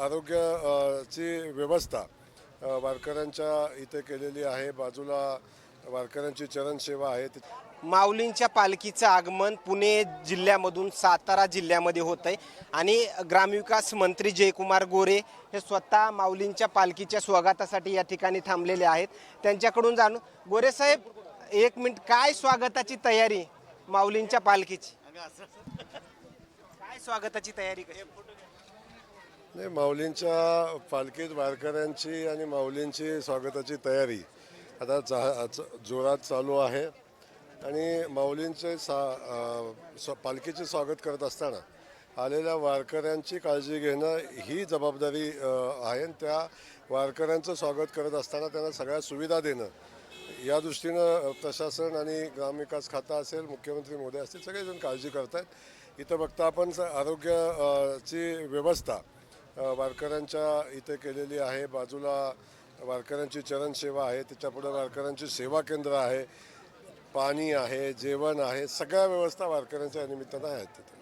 आरोग्य ची व्यवस्था वारकऱ्यांच्या इथे केलेली आहे. बाजूला वारकऱ्यांची चरणसेवा आहे. माऊलींच्या पालखीचं आगमन पुणे जिल्ह्यामधून सातारा जिल्ह्यामध्ये होत आहे आणि ग्रामविकास मंत्री जयकुमार गोरे हे स्वतः माऊलींच्या पालखीच्या स्वागतासाठी या ठिकाणी थांबलेले आहेत. त्यांच्याकडून जाणू गोरे साहेब एक मिनिट काय स्वागताची तयारी माऊलींच्या पालखीची? काय स्वागताची तयारी कशी? नाही माऊलींच्या पालखीत वारकऱ्यांची आणि माऊलींची स्वागताची तयारी आता चा जोरात चालू आहे. आणि माऊलींचे सा स्व- पालखीचे स्वागत करत असताना आलेल्या वारकऱ्यांची काळजी घेणं ही जबाबदारी आहे. आणि त्या वारकऱ्यांचं स्वागत करत असताना त्यांना सगळ्या सुविधा देणं या दृष्टीनं प्रशासन आणि ग्रामविकास खाता असेल मुख्यमंत्री मोदी असतील सगळेजण काळजी करत आहेत इथं बघता आपण आरोग्याची व्यवस्था वारकऱ्यांच्या इथे केलेली आहे. बाजूला वारकऱ्यांची चरणसेवा आहे. त्याच्यापुढे वारकऱ्यांची सेवा केंद्र आहे. पाणी आहे जेवण आहे. सगळ्या व्यवस्था वारकऱ्यांच्या निमित्तानं आहेत तिथे.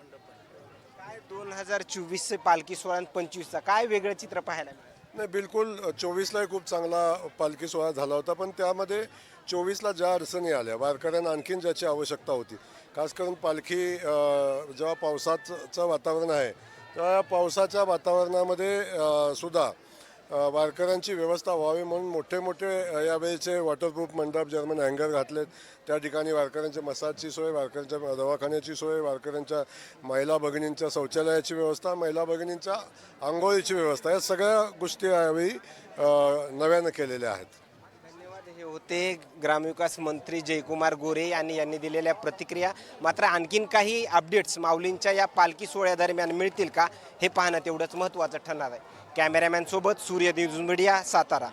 काय दोन हजार चोवीसचे पालखी सोळा आणि पंचवीसचा काय वेगळं चित्र पाहायला मिळालं? नाही बिलकुल चोवीसलाही खूप चांगला पालखी सोहळा झाला होता. पण त्यामध्ये चोवीसला ज्या अडचणी आल्या वारकऱ्यांना आणखीन ज्याची आवश्यकता होती. खास करून पालखी अ, जेव्हा पावसाचं वातावरण आहे त्या पावसाच्या वातावरणामध्ये सुद्धा वारकऱ्यांची व्यवस्था व्हावी म्हणून मोठे मोठे यावेळीचे वॉटरप्रूफ मंडप जर्मन हँगर घातलेत. त्या ठिकाणी वारकऱ्यांच्या मसाजची सोय वारकऱ्यांच्या दवाखान्याची सोय वारकऱ्यांच्या महिला भगिनींच्या शौचालयाची व्यवस्था महिला भगिनींच्या आंघोळीची व्यवस्था या सगळ्या गोष्टी यावेळी नव्यानं केलेल्या आहेत. हे होते ग्रामविकास मंत्री जयकुमार गोरे आणि यांनी दिलेल्या प्रतिक्रिया. मात्र आणखीन काही अपडेट्स माऊलींच्या या पालखी सोहळ्यादरम्यान मिळतील का हे पाहणं तेवढंच महत्त्वाचं ठरणार आहे. कॅमेरामॅनसोबत सूर्य न्यूज मीडिया सातारा.